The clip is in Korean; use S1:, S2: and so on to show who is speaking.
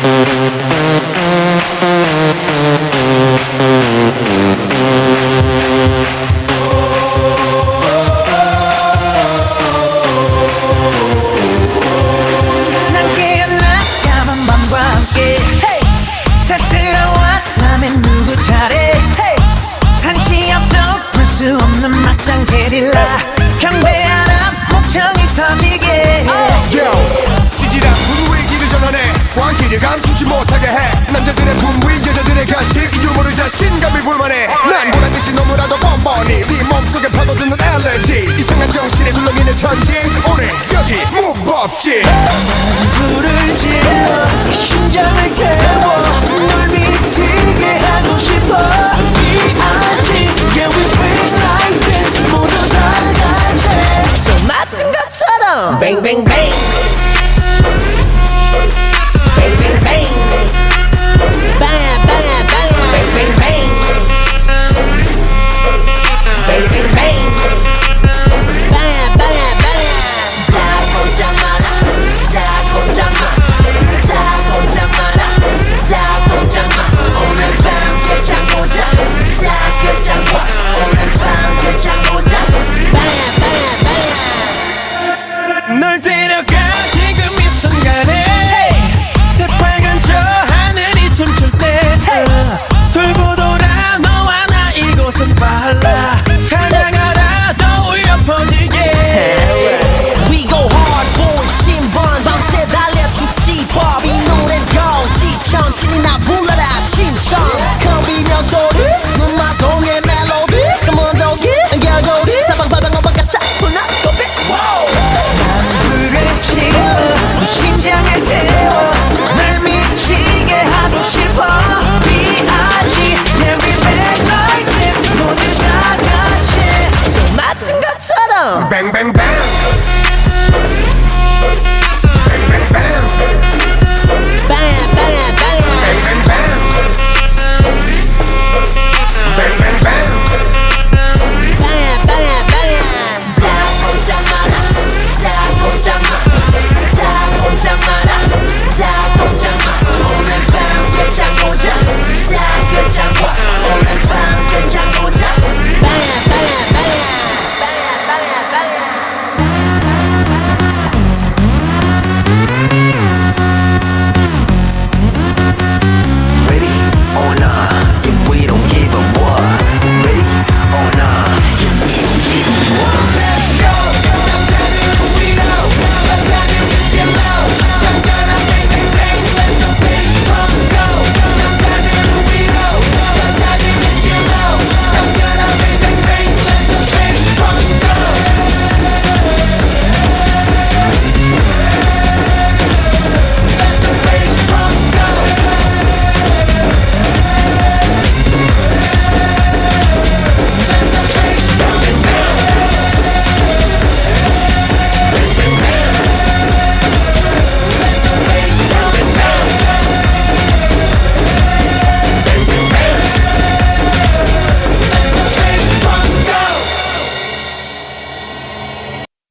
S1: 난
S2: 가식 유머를 자신감이 불만해. 난 보란듯이 너무나도 뻔뻔히 네 몸속에 파고드는 알레르기 이상한 정신에 술렁이는 천지. 오늘 여기 무법지.
S1: 불을 지워 심장을 태워 널 미치게 하고 싶어. D.I.G. Yeah we feel like this 모두 다 같이 쏟아진 것처럼. 뱅뱅뱅